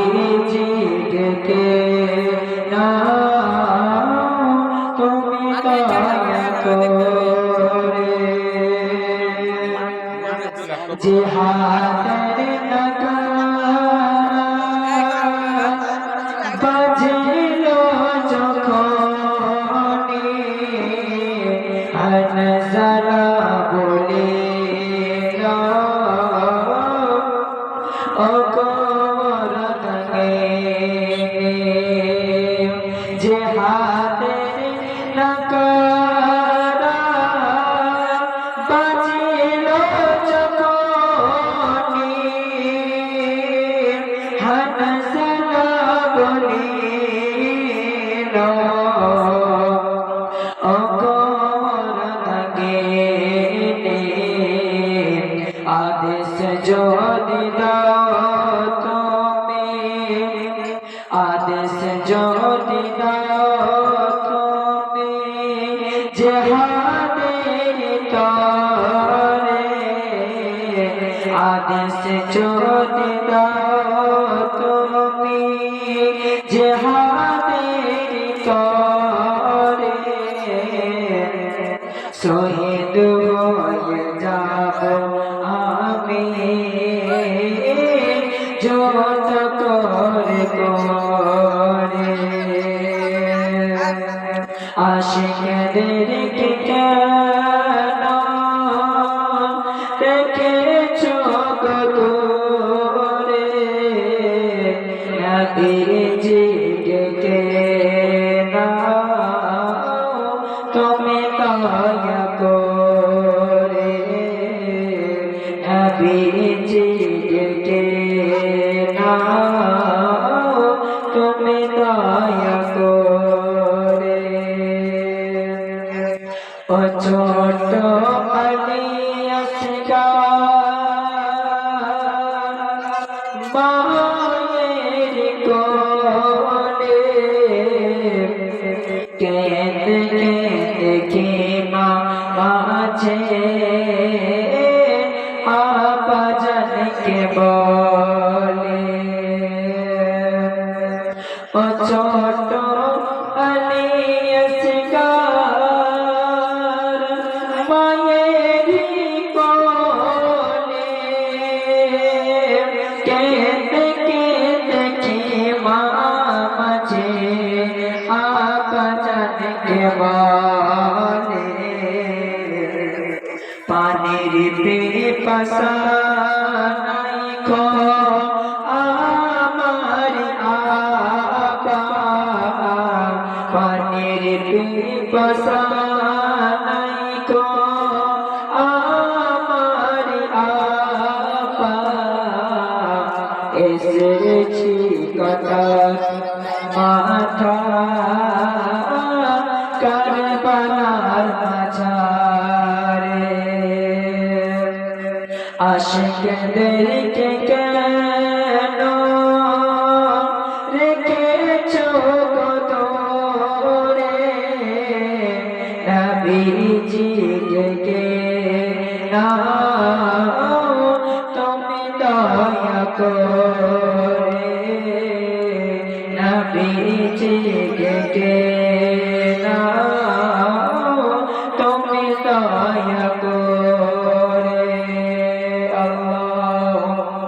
নবীজি ডেকে না তুমি করে। জিহাদ आदेश जोड़ी तुमने जहाने तोरे आदेश जोड़ी तुमने जहान আশিকদেরকে কেন রেখেছ গরে নবীর জিগে না তুমি দয়া করে নবীজি के बोले। ओ छोटो अलियसगार मायेरी कोले कहते कहते आप जन के बोले पानी रे पिपसा এসেছি কথা মাথা কারবালার মাঝারে। আশিকদেরকে কেন নবীজি ডেকে নাও তুমি দয়া করে। নবীজি ডেকে নাও